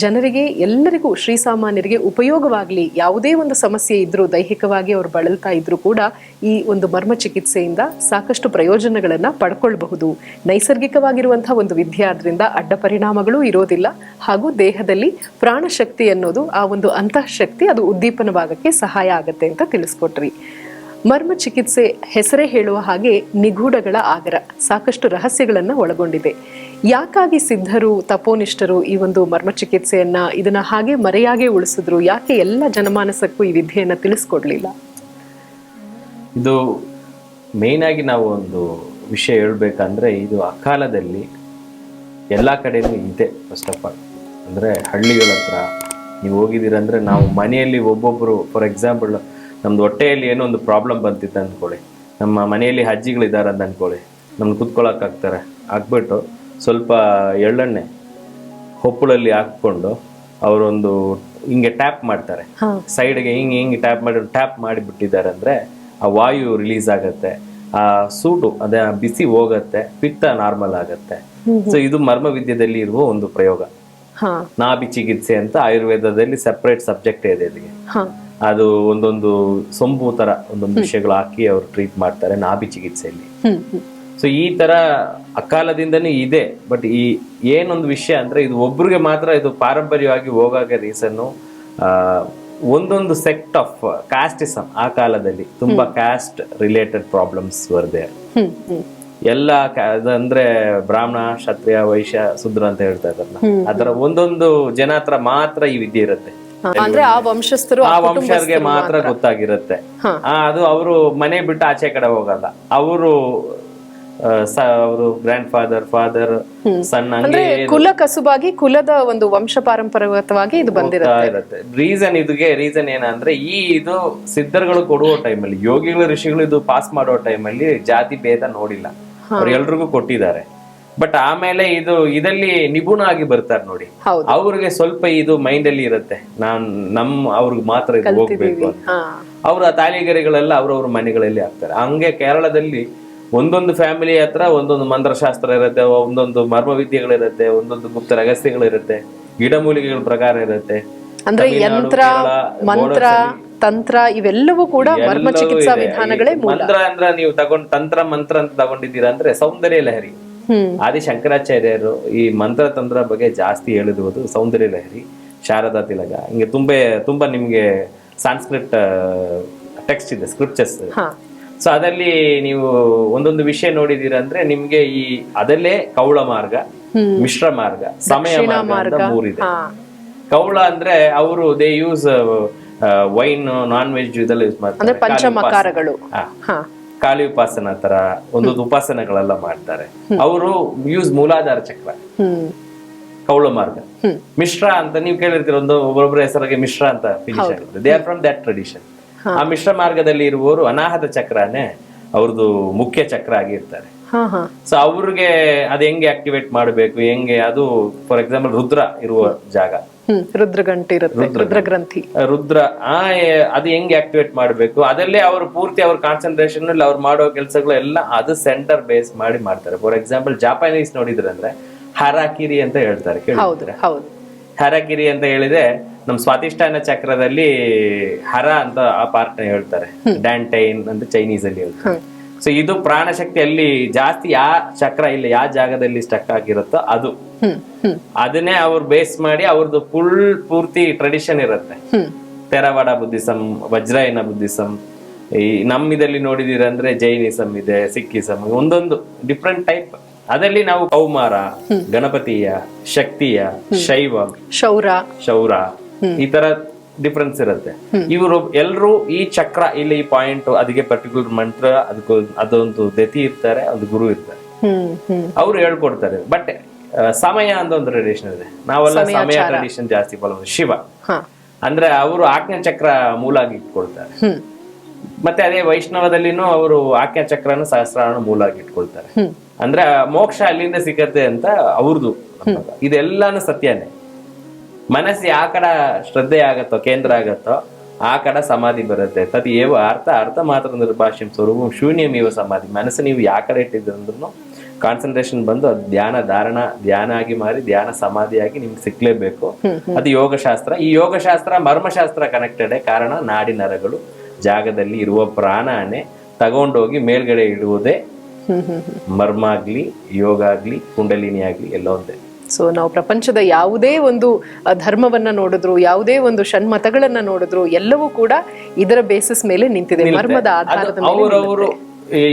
ಜನರಿಗೆ, ಎಲ್ಲರಿಗೂ ಶ್ರೀಸಾಮಾನ್ಯರಿಗೆ ಉಪಯೋಗವಾಗಲಿ ಯಾವುದೇ ಒಂದು ಸಮಸ್ಯೆ ಇದ್ದರೂ ದೈಹಿಕವಾಗಿ ಅವರು ಬಳಲ್ತಾ ಇದ್ದರೂ ಕೂಡ ಈ ಒಂದು ಮರ್ಮ ಚಿಕಿತ್ಸೆಯಿಂದ ಸಾಕಷ್ಟು ಪ್ರಯೋಜನಗಳನ್ನು ಪಡ್ಕೊಳ್ಬಹುದು. ನೈಸರ್ಗಿಕವಾಗಿರುವಂತಹ ಒಂದು ವಿದ್ಯೆ ಆದ್ದರಿಂದ ಅಡ್ಡ ಪರಿಣಾಮಗಳು ಇರೋದಿಲ್ಲ. ಹಾಗೂ ದೇಹದಲ್ಲಿ ಪ್ರಾಣಶಕ್ತಿ ಅನ್ನೋದು ಆ ಒಂದು ಅಂತಃಶಕ್ತಿ ಅದು ಉದ್ದೀಪನವಾಗಕ್ಕೆ ಸಹಾಯ ಆಗುತ್ತೆ ಅಂತ ತಿಳಿಸ್ಕೊಟ್ರಿ. ಮರ್ಮ ಚಿಕಿತ್ಸೆ ಹೆಸರೇ ಹೇಳುವ ಹಾಗೆ ನಿಗೂಢಗಳ ಆಗರ. ಸಾಕಷ್ಟು ರಹಸ್ಯಗಳನ್ನು ಒಳಗೊಂಡಿದೆ. ಯಾಕಾಗಿ ಸಿದ್ಧರು, ತಪೋನಿಷ್ಠರು ಈ ಒಂದು ಮರ್ಮ ಚಿಕಿತ್ಸೆಯನ್ನ ಇದನ್ನ ಹಾಗೆ ಮರೆಯಾಗೆ ಉಳಿಸಿದ್ರು? ಯಾಕೆ ಎಲ್ಲ ಜನಮಾನಸಕ್ಕೂ ಈ ವಿದ್ಯೆಯನ್ನ ತಿಳಿಸ್ಕೊಡ್ಲಿಲ್ಲ? ಇದು ಮೇನ್ ಆಗಿ ನಾವು ಒಂದು ವಿಷಯ ಹೇಳ್ಬೇಕಂದ್ರೆ ಇದು ಅಕಾಲದಲ್ಲಿ ಎಲ್ಲ ಕಡೆಯೂ ಇದೆ ಫಸ್ಟ್ ಆಫ್ ಆಲ್ ಅಂದ್ರೆ ಹಳ್ಳಿಗಳ ಹತ್ರ ನೀವು ಹೋಗಿದ್ದೀರಂದ್ರೆ ನಾವು ಮನೆಯಲ್ಲಿ ಒಬ್ಬೊಬ್ಬರು ಫಾರ್ ಎಕ್ಸಾಂಪಲ್ ನಮ್ದು ಹೊಟ್ಟೆಯಲ್ಲಿ ಏನೋ ಒಂದು ಪ್ರಾಬ್ಲಮ್ ಬಂತಿತ್ತು ಅಂದ್ಕೊಳ್ಳಿ. ನಮ್ಮ ಮನೆಯಲ್ಲಿ ಅಜ್ಜಿಗಳಿದ್ದಾರೆ ಅಂತ ಅಂದ್ಕೊಳ್ಳಿ. ನಮ್ಗೆ ಕುತ್ಕೊಳಕ್ ಹಾಕ್ತಾರೆ ಹಾಕ್ಬಿಟ್ಟು ಸ್ವಲ್ಪ ಎಳ್ಳೆಣ್ಣೆ ಹೊಪ್ಪಳಲ್ಲಿ ಹಾಕ್ಕೊಂಡು ಅವರೊಂದು ಹಿಂಗೆ ಟ್ಯಾಪ್ ಮಾಡ್ತಾರೆ. ಸೈಡ್ಗೆ ಹಿಂಗೆ ಹಿಂಗೆ ಟ್ಯಾಪ್ ಮಾಡಿ ಟ್ಯಾಪ್ ಮಾಡಿಬಿಟ್ಟಿದ್ದಾರೆ ಅಂದ್ರೆ ಆ ವಾಯು ರಿಲೀಸ್ ಆಗತ್ತೆ. ಆ ಸೂಟು ಅದೇ ಬಿಸಿ ಹೋಗತ್ತೆ ಪಿತ್ತ ನಾರ್ಮಲ್ ಆಗತ್ತೆ. ಸೊ ಇದು ಮರ್ಮ ವಿದ್ಯೆದಲ್ಲಿ ಇರುವ ಒಂದು ಪ್ರಯೋಗ. ನಾಭಿ ಚಿಕಿತ್ಸೆ ಅಂತ ಆಯುರ್ವೇದದಲ್ಲಿ ಸೆಪರೇಟ್ ಸಬ್ಜೆಕ್ಟ್ ಇದೆ ಇದಕ್ಕೆ ಅದು ಒಂದೊಂದು ಸೊಂಪು ತರ ಒಂದೊಂದು ವಿಷಯಗಳು ಹಾಕಿ ಅವರು ಟ್ರೀಟ್ ಮಾಡ್ತಾರೆ ನಾಭಿ ಚಿಕಿತ್ಸೆಯಲ್ಲಿ. ಸೊ ಈ ತರ ಅಕಾಲದಿಂದನೂ ಇದೆ ಬಟ್ ಈ ಏನೊಂದು ವಿಷಯ ಅಂದ್ರೆ ಇದು ಒಬ್ರಿಗೆ ಮಾತ್ರ ಇದು ಪಾರಂಪರ್ಯವಾಗಿ ಹೋಗಾಗ ರೀಸನ್ನು ಒಂದೊಂದು ಸೆಕ್ಟ್ ಆಫ್ ಕಾಸ್ಟಿಸಮ್ ಆ ಕಾಲದಲ್ಲಿ ತುಂಬಾ ಕಾಸ್ಟ್ ರಿಲೇಟೆಡ್ ಪ್ರಾಬ್ಲಮ್ಸ್ ವರ್ದೆ ಹ್ಮ್ ಎಲ್ಲ ಅಂದ್ರೆ ಅದಂದ್ರೆ ಬ್ರಾಹ್ಮಣ ಕ್ಷತ್ರಿಯ ವೈಶ್ಯ ಶೂದ್ರ ಅಂತ ಹೇಳ್ತಾ ಇದ್ದಾರಲ್ಲ. ಅದರ ಒಂದೊಂದು ಜನ ಹತ್ರ ಮಾತ್ರ ಈ ವಿದ್ಯೆ ಇರುತ್ತೆ. ಅಂದ್ರೆ ಆ ವಂಶಸ್ಥರು ಆ ವಂಶರಿಗೆ ಮಾತ್ರ. ಗೊತ್ತಾಗಿರುತ್ತೆ. ಆ, ಅದು ಅವರು ಮನೆ ಬಿಟ್ಟು ಆಚೆ ಕಡೆ ಹೋಗಲ್ಲ. ಅವರು ಅವರು ಗ್ರ್ಯಾಂಡ್ ಫಾದರ್ ಫಾದರ್ ಸಣ್ಣ ಅಂದ್ರೆ ಕುಲ ಕಸುಬಾಗಿ ಕುಲದ ಒಂದು ವಂಶ ಪಾರಂಪರ್ಯಗತವಾಗಿ ಇದು ಬಂದಿರುತ್ತೆ. ರೀಸನ್ ಇದಕ್ಕೆ ರೀಸನ್ ಏನಂದ್ರೆ ಈ ಇದು ಸಿದ್ಧರುಗಳು ಕೊಡುವ ಟೈಮಲ್ಲಿ ಯೋಗಿಗಳು ಋಷಿಗಳು ಇದು ಪಾಸ್ ಮಾಡೋ ಟೈಮಲ್ಲಿ ಜಾತಿ ಭೇದ ನೋಡಿಲ್ಲ. ಅವ್ರು ಎಲ್ರಿಗೂ ಕೊಟ್ಟಿದ್ದಾರೆ. ಬಟ್ ಆಮೇಲೆ ಇದು ಇದರಲ್ಲಿ ನಿಪುಣ ಆಗಿ ಬರ್ತಾರೆ ನೋಡಿ. ಅವ್ರಿಗೆ ಸ್ವಲ್ಪ ಇದು ಮೈಂಡ್ ಅಲ್ಲಿ ಇರುತ್ತೆ. ನಾನ್ ನಮ್ ಅವ್ರಿಗೆ ಮಾತ್ರ ಇದು ಹೋಗ್ಬೇಕು ಅವ್ರ ತಾಲಿಗರಿಗಳೆಲ್ಲ ಅವ್ರವ್ರ ಮನೆಗಳಲ್ಲಿ ಆಗ್ತಾರೆ ಹಂಗೆ ಕೇರಳದಲ್ಲಿ ಒಂದೊಂದು ಫ್ಯಾಮಿಲಿ ಹತ್ರ ಒಂದೊಂದು ಮಂತ್ರಶಾಸ್ತ್ರ ಇರುತ್ತೆ ಒಂದೊಂದು ಮರ್ಮ ವಿದ್ಯೆಗಳಿರುತ್ತೆ ಒಂದೊಂದು ಗುಪ್ತ ರಹಸ್ಯಗಳಿರುತ್ತೆ ಗಿಡಮೂಲಿಕೆಗಳ ಪ್ರಕಾರ ಇರುತ್ತೆ. ಅಂದ್ರೆ ಯಂತ್ರ ಮಂತ್ರ ತಂತ್ರ ಇವೆಲ್ಲವೂ ಕೂಡ ಮರ್ಮ ಚಿಕಿತ್ಸಾ ವಿಧಾನಗಳೇ ಮಂತ್ರ ಅಂದ್ರೆ ನೀವು ತಗೊಂಡ್ ತಂತ್ರ ಮಂತ್ರ ಅಂತ ತಗೊಂಡಿದ್ದೀರಾ ಅಂದ್ರೆ ಸೌಂದರ್ಯ ಲಹರಿ. ಆದಿ ಶಂಕರಾಚಾರ್ಯರು ಈ ಮಂತ್ರ ತಂತ್ರ ಬಗ್ಗೆ ಜಾಸ್ತಿ ಹೇಳಿರುವುದು ಸೌಂದರ್ಯ ಲಹರಿ ಶಾರದಾ ತಿಲಕ. ಹಿಂಗೆ ತುಂಬಾ ತುಂಬಾ ನಿಮ್ಗೆ ಸಾಂಸ್ಕ್ರಿಟ್ ಟೆಕ್ಸ್ಟ್ ಇದೆ ಸ್ಕ್ರಿಪ್ಚರ್ಸ್ ಸೊ ಅದರಲ್ಲಿ ನೀವು ಒಂದೊಂದು ವಿಷಯ ನೋಡಿದೀರ ಅಂದ್ರೆ ನಿಮ್ಗೆ ಈ ಅದಲ್ಲೇ ಕೌಳ ಮಾರ್ಗ ಮಿಶ್ರ ಮಾರ್ಗ ಸಮಯ ಮಾರ್ಗ ಮೂರಿದೆ. ಕೌಳ ಅಂದ್ರೆ ಅವರು they use wine non veg ಇದೆಲ್ಲ ಯೂಸ್ ಮಾಡ್ತಾರೆ. ಪಂಚಮಕಾರಗಳು. ಕಾಳಿ ಉಪಾಸನ ತರ ಒಂದೊಂದು ಉಪಾಸನೆಗಳೆಲ್ಲ ಮಾಡ್ತಾರೆ. ಅವರು ಯೂಸ್ ಮೂಲಾಧಾರ ಚಕ್ರ. ಕೌಳ ಮಾರ್ಗ. ಮಿಶ್ರ ಅಂತ ನೀವು ಕೇಳಿರ್ತೀರ ಒಂದು ಒಬ್ಬೊಬ್ಬರ ಹೆಸರಿಗೆ ಮಿಶ್ರ ಅಂತ ಫಿನಿಶ್ ಆಗುತ್ತೆ they are from that tradition ಆ ಮಿಶ್ರ ಮಾರ್ಗದಲ್ಲಿ ಇರುವವರು ಅನಾಹತ ಚಕ್ರನೇ ಅವ್ರದ್ದು ಮುಖ್ಯ ಚಕ್ರ ಆಗಿರ್ತಾರೆ. ಸೊ ಅವ್ರಿಗೆ ಅದು ಹೆಂಗೆ ಆಕ್ಟಿವೇಟ್ ಮಾಡಬೇಕು ಹೆಂಗೆ ಅದು ಫಾರ್ ಎಕ್ಸಾಂಪಲ್ ರುದ್ರ ಇರುವ ಜಾಗ. ರುದ್ರಗಂಟು. ಇರುತ್ತೆ ರುದ್ರಗ್ರಂಥಿ ರುದ್ರ ಆ ಅದು ಹೆಂಗ್ ಆಕ್ಟಿವೇಟ್ ಮಾಡಬೇಕು? ಅದಲ್ಲೇ ಅವ್ರ ಪೂರ್ತಿ ಅವ್ರ ಕಾನ್ಸಂಟ್ರೇಷನ್ ಅಲ್ಲಿ ಅವ್ರು ಮಾಡೋ ಕೆಲಸಗಳು ಎಲ್ಲ ಅದು ಸೆಂಟರ್ ಬೇಸ್ ಮಾಡಿ ಮಾಡ್ತಾರೆ. ಫಾರ್ ಎಕ್ಸಾಂಪಲ್ ಜಾಪಾನೀಸ್ ನೋಡಿದ್ರೆ ಅಂದ್ರೆ ಹರಾಕಿರಿ ಅಂತ ಹೇಳ್ತಾರೆ ಹೌದು ಹೌದು. ಹರಕಿರಿ ಅಂತ ಹೇಳಿದ್ರೆ ನಮ್ ಸ್ವಾತಿಷ್ಠಾನ ಚಕ್ರದಲ್ಲಿ ಹರ ಅಂತ ಆ ಪಾರ್ಟ್ ಹೇಳ್ತಾರೆ. ಡ್ಯಾಂಟೈನ್ ಅಂತ ಚೈನೀಸ್ ಅಲ್ಲಿ ಹೇಳ್ತಾರೆ. ಸೊ ಇದು ಪ್ರಾಣಶಕ್ತಿ ಅಲ್ಲಿ ಜಾಸ್ತಿ ಯಾ ಚಕ್ರ ಇಲ್ಲ ಯಾವ ಜಾಗದಲ್ಲಿ ಸ್ಟಕ್ ಆಗಿರುತ್ತೋ ಅದು. ಅದನ್ನೇ ಅವ್ರು ಬೇಸ್ ಮಾಡಿ ಅವ್ರದ್ದು ಫುಲ್ ಪೂರ್ತಿ ಟ್ರೆಡಿಷನ್ ಇರುತ್ತೆ. ತೆರವಾಡ ಬುದ್ಧಿಸಂ ವಜ್ರಾಯನ ಬುದ್ಧಿಸಂ ಈ ನಮ್ಮಿದಲ್ಲಿ ನೋಡಿದಿರ ಅಂದ್ರೆ ಜೈನಿಸಂ ಇದೆ ಸಿಕ್ಕಿಸಂ ಒಂದೊಂದು ಡಿಫ್ರೆಂಟ್ ಟೈಪ್ ಅದರಲ್ಲಿ ನಾವು ಕೌಮಾರ ಗಣಪತಿಯ ಶಕ್ತಿಯ ಶೈವ ಶೌರ. ಶೌರ ಈ ತರ ಡಿಫ್ರೆನ್ಸ್ ಇರುತ್ತೆ. ಇವರು ಎಲ್ರು ಈ ಚಕ್ರ ಇಲ್ಲಿ ಈ ಪಾಯಿಂಟ್ ಅದಕ್ಕೆ ಪರ್ಟಿಕ್ಯುಲರ್ ಮಂತ್ರ ಅದಕ್ಕೆ ಅದೊಂದು ದತಿ ಇರ್ತಾರೆ ಅದು ಗುರು ಇರ್ತಾರೆ. ಅವ್ರು ಹೇಳ್ಕೊಡ್ತಾರೆ. ಬಟ್ ಸಮಯ ಅಂತ ಒಂದು ಟ್ರೆಡಿಷನ್ ಇದೆ. ನಾವೆಲ್ಲ ಸಮಯ ಟ್ರೆಡಿಷನ್ ಜಾಸ್ತಿ ಫಾಲೋ ಶಿವ. ಅಂದ್ರೆ ಅವರು ಆಜ್ಞಾ ಚಕ್ರ ಮೂಲ ಆಗಿ ಇಟ್ಕೊಳ್ತಾರೆ ಮತ್ತೆ ಅದೇ ವೈಷ್ಣವದಲ್ಲಿನೂ ಅವರು ಆಜ್ಞಾ ಚಕ್ರನ ಸಹಸ್ರಾರನ ಮೂಲ ಆಗಿ ಇಟ್ಕೊಳ್ತಾರೆ. ಅಂದ್ರೆ ಮೋಕ್ಷ ಅಲ್ಲಿಂದ ಸಿಗತ್ತೆ ಅಂತ ಅವ್ರದ್ದು ಇದೆಲ್ಲಾನು ಸತ್ಯನೇ. ಮನಸ್ಸು ಆ ಕಡೆ ಶ್ರದ್ಧೆ ಆಗತ್ತೋ ಕೇಂದ್ರ ಆಗತ್ತೋ ಆ ಕಡೆ ಸಮಾಧಿ ಬರುತ್ತೆ. ತದ್ ಏವ ಅರ್ಥ ಅರ್ಥ ಮಾತ್ರ ನಿರ್ಭಾಷ್ಯಂ ಸ್ವರೂಪಂ ಶೂನ್ಯಂ ಇವ ಸಮಾಧಿ. ಮನಸ್ಸು ನೀವು ಯಾವ ಕಡೆ ಇಟ್ಟಿದ್ರಂದ್ರೂ ಕಾನ್ಸಂಟ್ರೇಷನ್ ಬಂದು ಅದು ಧ್ಯಾನ ಧಾರಣ ಧ್ಯಾನ ಆಗಿ ಮಾರಿ ಧ್ಯಾನ ಸಮಾಧಿಯಾಗಿ ನಿಮ್ಗೆ ಸಿಕ್ಲೇಬೇಕು. ಅದು ಯೋಗಶಾಸ್ತ್ರ. ಈ ಯೋಗಶಾಸ್ತ್ರ ಮರ್ಮಶಾಸ್ತ್ರ ಕನೆಕ್ಟೆಡ್ ಕಾರಣ ನಾಡಿ ನರಗಳು. ಜಾಗದಲ್ಲಿ ಇರುವ ಪ್ರಾಣನೆ ತಗೊಂಡೋಗಿ ಮೇಲ್ಗಡೆ ಇಡುವುದೇ ಮರ್ಮ ಆಗ್ಲಿ ಯೋಗ ಆಗ್ಲಿ ಕುಂಡಲಿನಿ ಆಗ್ಲಿ ಎಲ್ಲ ಒಂದೇ. ಸೊ ನಾವು ಪ್ರಪಂಚದ ಯಾವುದೇ ಒಂದು ಧರ್ಮವನ್ನ ನೋಡಿದ್ರು ಯಾವುದೇ ಒಂದು ಷಣ್ಮತಗಳನ್ನ ನೋಡಿದ್ರು ಎಲ್ಲವೂ ಕೂಡ ಇದರ ಬೇಸಿಸ್ ಮೇಲೆ ನಿಂತಿದೆ ಮರ್ಮದ ಆಧಾರದ ಮೇಲೆ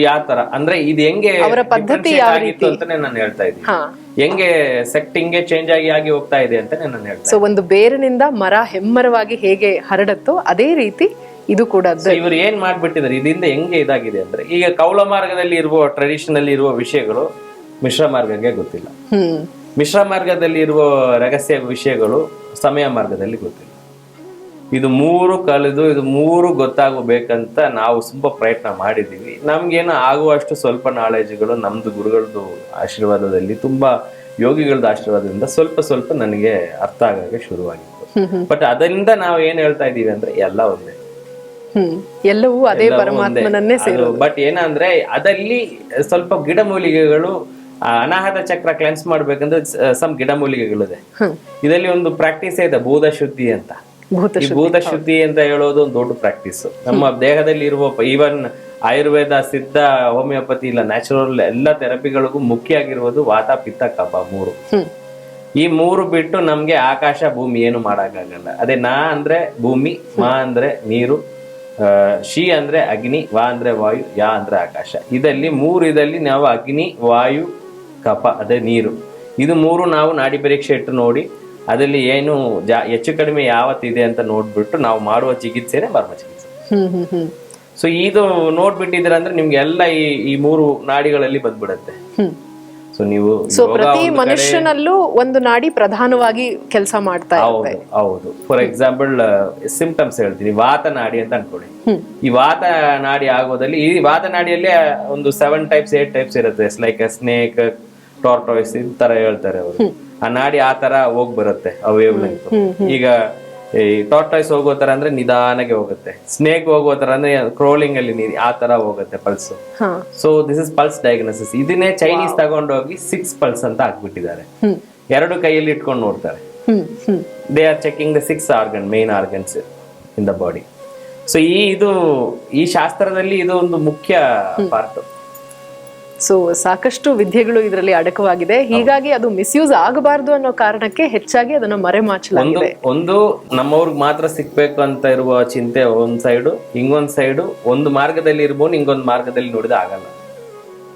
ಯಾವ ತರ? ಅಂದ್ರೆ ಇದು ಹೆಂಗೆ ಅವರ ಪದ್ಧತಿ ಯಾವ ರೀತಿ? ಅಂತಾನೆ ನಾನು ಹೇಳ್ತಾ ಇದ್ದೀನಿ. ಹಾ. ಹೆಂಗೆ ಸೆಕ್ಟ್ ಹಿಂಗೆ ಚೇಂಜ್ ಆಗಿ ಆಗಿ ಹೋಗ್ತಾ ಇದೆ ಅಂತ ನಾನು ಹೇಳ್ತಾ ಸೊ ಒಂದು ಬೇರಿನಿಂದ ಮರ ಹೆಮ್ಮರವಾಗಿ ಹೇಗೆ ಹರಡತ್ತೋ ಅದೇ ರೀತಿ ಇದು ಕೂಡ ಅದ್- ಇವರು ಏನ್ ಮಾಡ್ಬಿಟ್ಟಿದ್ದಾರೆ? ಇದರಿಂದ ಹೆಂಗೆ ಇದಾಗಿದೆ ಅಂದ್ರೆ ಈಗ ಕೌಲ ಮಾರ್ಗದಲ್ಲಿ ಇರುವ ಟ್ರೆಡಿಷನಲ್ ಇರುವ ವಿಷಯಗಳು ಮಿಶ್ರ ಮಾರ್ಗಕ್ಕೆ ಗೊತ್ತಿಲ್ಲ. ಹ್ಮ್. ಮಿಶ್ರ ಮಾರ್ಗದಲ್ಲಿ ಇರುವ ರಹಸ್ಯ ವಿಷಯಗಳು ಸಮಯ ಮಾರ್ಗದಲ್ಲಿ ಗೊತ್ತಿಲ್ಲ. ಇದು ಮೂರು ಕಲಿದು ಇದು ಮೂರು ಗೊತ್ತಾಗಬೇಕಂತ ನಾವು ತುಂಬಾ ಪ್ರಯತ್ನ ಮಾಡಿದ್ದೀವಿ. ನಮಗೇನು ಆಗುವಷ್ಟು ಸ್ವಲ್ಪ ನಾಲೆಜ್ಗಳು ನಮ್ಮದು ಗುರುಗಳದ್ದು ಆಶೀರ್ವಾದದಲ್ಲಿ ತುಂಬಾ ಯೋಗಿಗಳದ್ದು ಆಶೀರ್ವಾದದಿಂದ ಸ್ವಲ್ಪ ಸ್ವಲ್ಪ ನನಗೆ ಅರ್ಥ ಆಗೋಕ್ಕೆ ಶುರುವಾಗಿತ್ತು. ಬಟ್ ಅದರಿಂದ ನಾವು ಏನು ಹೇಳ್ತಾ ಇದ್ದೀವಿ ಅಂದ್ರೆ ಎಲ್ಲ ಒಂದೇ. ಎಲ್ಲವೂ ಅದೇ ಪರಮಾತ್ಮನನ್ನೇ ಸೇರು ಬಟ್ ಏನಂದ್ರೆ ಅದಲ್ಲಿ ಸ್ವಲ್ಪ ಗಿಡಮೂಲಿಕೆಗಳು ಅನಾಹತ ಚಕ್ರ ಕ್ಲೆನ್ಸ್ ಮಾಡ್ಬೇಕಂದ್ರೆ ಸಮ್ ಗಿಡಮೂಲಿಕೆಗಳಿದೆ ಇದೆ ಇದರಲ್ಲಿ ಒಂದು ಪ್ರಾಕ್ಟೀಸ್ ಇದೆ ಭೂತ ಶುದ್ಧಿ ಅಂತ. ಭೂತ ಈ ಭೂತ ಶುದ್ಧಿ ಅಂತ ಹೇಳೋದು ಒಂದು ದೊಡ್ಡ ಪ್ರಾಕ್ಟೀಸ್ ನಮ್ಮ ದೇಹದಲ್ಲಿ ಇರುವ ಈವನ್ ಆಯುರ್ವೇದ ಸಿದ್ಧ ಹೋಮಿಯೋಪತಿ ಇಲ್ಲ ನ್ಯಾಚುರಲ್ ಎಲ್ಲ ಥೆರಪಿಗಳಿಗೂ ಮುಖ್ಯ ಆಗಿರುವುದು ವಾತ ಪಿತ್ತ ಕಫ ಮೂರು. ಈ ಮೂರು ಬಿಟ್ಟು ನಮ್ಗೆ ಆಕಾಶ ಭೂಮಿ ಏನು ಮಾಡಕ್ಕಾಗಲ್ಲ. ಅದೇ ನಾ ಅಂದ್ರೆ ಭೂಮಿ ಮಾ ಅಂದ್ರೆ ನೀರು ಶಿ ಅಂದ್ರೆ ಅಗ್ನಿ ವಾ ಅಂದ್ರೆ ವಾಯು ಯಾ ಅಂದ್ರೆ ಆಕಾಶ. ಇದಲ್ಲಿ ಮೂರು ಇದಲ್ಲಿ ನಾವು ಅಗ್ನಿ ವಾಯು ಕಫ ಅದೇ ನೀರು. ಇದು ಮೂರು ನಾವು ನಾಡಿ ಪರೀಕ್ಷೆ ಇಟ್ಟು ನೋಡಿ ಅದರಲ್ಲಿ ಏನು ಜಾ ಹೆಚ್ಚು ಕಡಿಮೆ ಯಾವತ್ತಿದೆ ಅಂತ ನೋಡ್ಬಿಟ್ಟು ನಾವು ಮಾಡುವ ಚಿಕಿತ್ಸೆನೇ ಮರ್ಮ ಚಿಕಿತ್ಸೆ ಸೊ ಇದು ನೋಡ್ಬಿಟ್ಟಿದ್ರೆ ಅಂದ್ರೆ ನಿಮ್ಗೆ ಎಲ್ಲ ಈ ಈ ಮೂರು ನಾಡಿಗಳಲ್ಲಿ ಬಂದ್ಬಿಡತ್ತೆ. ಸೊ ನೀವು ಸೊ ಪ್ರತಿ ಮನುಷ್ಯನಲ್ಲೂ ಒಂದು ನಾಡಿ ಪ್ರಧಾನವಾಗಿ ಕೆಲಸ ಮಾಡ್ತಾ ಹೌದು ಹೌದು. ಫಾರ್ ಎಕ್ಸಾಂಪಲ್ ಸಿಂಪ್ಟಮ್ಸ್ ಹೇಳ್ತೀನಿ. ವಾತ ನಾಡಿ ಅಂತ ಅನ್ಕೊಳ್ಳಿ. ಈ ವಾತ ನಾಡಿ ಆಗೋದಲ್ಲಿ ಈ ವಾತ ನಾಡಿಯಲ್ಲಿ ಒಂದು ಸೆವೆನ್ ಟೈಪ್ಸ್ ಏಟ್ ಟೈಪ್ಸ್ ಇರುತ್ತೆ. ಲೈಕ್ ಸ್ನೇಕ್ ಟಾರ್ಟಾಯ್ಸ್ ಈ ತರ ಹೇಳ್ತಾರೆ ಅವರು. ಆ ನಾಡಿ ಆ ತರ ಹೋಗ್ ಬರುತ್ತೆ ಆ ವೇವ್ ಲೆಂತ್ ಈಗ ಈ ಟಾರ್ಟಾಯ್ಸ್ ಹೋಗೋ ತರ ಅಂದ್ರೆ ನಿಧಾನಕ್ಕೆ ಹೋಗುತ್ತೆ ಸ್ನೇಕ್ ಹೋಗೋ ತರ ಅಂದ್ರೆ ಕ್ರೋಲಿಂಗ್ ಅಲ್ಲಿ ನೀರಿ ಆ ತರ ಹೋಗುತ್ತೆ pulse so this is pulse diagnosis ಇದನ್ನೇ ಚೈನೀಸ್ ತಗೊಂಡೋಗಿ ಸಿಕ್ಸ್ ಪಲ್ಸ್ ಅಂತ ಹಾಕ್ಬಿಟ್ಟಿದ್ದಾರೆ. ಎರಡು ಕೈಯಲ್ಲಿ ಇಟ್ಕೊಂಡು ನೋಡ್ತಾರೆ. They are checking the six organ main organs in the body so ಈ ಇದು ಈ ಶಾಸ್ತ್ರದಲ್ಲಿ ಇದು ಒಂದು ಮುಖ್ಯ ಪಾರ್ಟ್. ಸೊ ಸಾಕಷ್ಟು ವಿದ್ಯೆಗಳು ಇದರಲ್ಲಿ ಅಡಕವಾಗಿದೆ. ಹೀಗಾಗಿ ಅದು ಮಿಸ್ಯೂಸ್ ಆಗಬಾರದು ಅನ್ನೋ ಕಾರಣಕ್ಕೆ ಹೆಚ್ಚಾಗಿ ಅದನ್ನ ಮರೆ ಮರೆಮಾಚಲಾಗಿದೆ. ಒಂದು ನಮ್ಮವ್ರಿಗೆ ಮಾತ್ರ ಸಿಗ್ಬೇಕು ಅಂತ ಇರುವ ಚಿಂತೆ ಒಂದ್ ಸೈಡು ಇಂಗೊಂದ್ ಸೈಡು ಒಂದು ಮಾರ್ಗದಲ್ಲಿ ಇರ್ಬೋದು ಇಂಗೊಂದ್ ಮಾರ್ಗದಲ್ಲಿ ನೋಡಿದ ಆಗಲ್ಲ.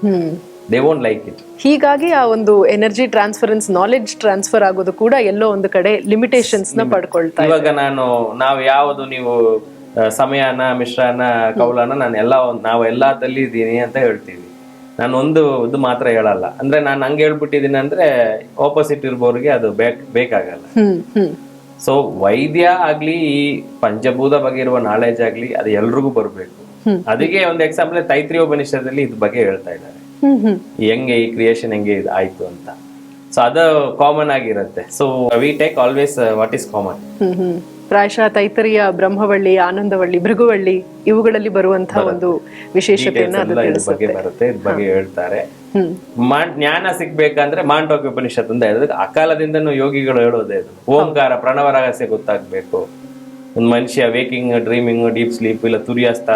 Hmm. They won't like it ಹೀಗಾಗಿ ಆ ಒಂದು ಎನರ್ಜಿ ಟ್ರಾನ್ಸ್ಫರೆನ್ಸ್ ನಾಲೆಡ್ಜ್ ಟ್ರಾನ್ಸ್ಫರ್ ಆಗೋದು ಕೂಡ ಎಲ್ಲೋ ಒಂದು ಕಡೆ ಲಿಮಿಟೇಷನ್ಸ್ನ ಪಡ್ಕೊಳ್ತಾ. ಇವಾಗ ನಾನು ನಾವು ಯಾವುದು ನೀವು ಸಮಯನ ಮಿಶ್ರಾನ ಕೌಲಾನ ನಾನು ಎಲ್ಲ ನಾವು ಎಲ್ಲಾದಲ್ಲಿ ಇದ್ದೀನಿ ಅಂತ ಹೇಳ್ತೀವಿ. ನಾನು ಒಂದು ಇದು ಮಾತ್ರ ಹೇಳಲ್ಲ. ಅಂದ್ರೆ ನಾನು ಹಂಗೆ ಹೇಳ್ಬಿಟ್ಟಿದ್ದೀನಿ ಅಂದ್ರೆ ಆಪೋಸಿಟ್ ಇರ್ಬೋರಿಗೆ ಅದು ಬೇಕ್ ಬೇಕಾಗಲ್ಲ. ಸೊ ವೈದ್ಯ ಆಗ್ಲಿ ಈ ಪಂಚಭೂತ ಬಗ್ಗೆ ಇರುವ ನಾಲೆಜ್ ಆಗ್ಲಿ ಅದು ಎಲ್ರಿಗೂ ಬರಬೇಕು. ಅದಕ್ಕೆ ಒಂದು ಎಕ್ಸಾಂಪಲ್ ತೈತ್ರಿ ಉಪನಿಷದಲ್ಲಿ ಇದ್ ಬಗ್ಗೆ ಹೇಳ್ತಾ ಇದ್ದಾರೆ. ಹೆಂಗೆ ಈ ಕ್ರಿಯೇಷನ್ ಹೆಂಗೆ ಇದು ಆಯ್ತು ಅಂತ. ಸೊ ಅದು ಕಾಮನ್ ಆಗಿರುತ್ತೆ. So we take always what is common ಪ್ರಾಯಶಃ ತೈತರಿಯ ಬ್ರಹ್ಮವಳ್ಳಿ ಆನಂದವಳ್ಳಿ ಭೃಗುವಳ್ಳಿ ಇವುಗಳಲ್ಲಿ ಬರುವಂತಹ ಒಂದು ವಿಶೇಷತೆಯನ್ನ ಅದು ತಿಳಿಸುತ್ತೆ ಬಗ್ಗೆ ಬರುತ್ತೆ ಇದ್ರ ಬಗ್ಗೆ ಹೇಳ್ತಾರೆ. ಜ್ಞಾನ ಸಿಗ್ಬೇಕಂದ್ರೆ ಮಾಂಡೋಗ್ಯ ಉಪನಿಷತ್ ಅಂತ ಹೇಳಿದ್ರೆ. ಅಕಾಲದಿಂದನೂ ಯೋಗಿಗಳು ಹೇಳೋದೇ ಅದು ಓಂಕಾರ ಪ್ರಣವ ರಹಸ್ಯ ಗೊತ್ತಾಗ್ಬೇಕು. ಒಂದು ಮನುಷ್ಯ ವೇಕಿಂಗ್ ಡ್ರೀಮಿಂಗ್ ಡೀಪ್ ಸ್ಲೀಪ್ ಇಲ್ಲ ತುರಿಯಾಸ್ತ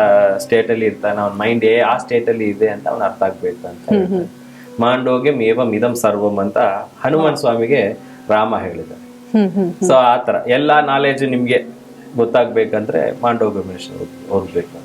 ಸ್ಟೇಟ್ ಅಲ್ಲಿ ಇರ್ತಾನೆ ಅವ್ನ ಮೈಂಡ್ ಏ ಆ ಸ್ಟೇಟ್ ಅಲ್ಲಿ ಇದೆ ಅಂತ ಅವ್ನ ಅರ್ಥ ಆಗ್ಬೇಕು ಅಂತ ಮಾಂಡೋಗ್ಯಂ ಏವಂ ಮೇವ ಮಿದಂ ಸರ್ವಂ ಅಂತ ಹನುಮಾನ್ ಸ್ವಾಮಿಗೆ ರಾಮ ಹೇಳಿದ್ದಾರೆ. ಸೊ ಆ ತರ ಎಲ್ಲಾ ನಾಲೆಜ್ ನಿಮ್ಗೆ ಗೊತ್ತಾಗ್ಬೇಕಂದ್ರೆ ಮಾಂಡವ ಗಮೇಶ್ ಹೋಗ್ಬೇಕು.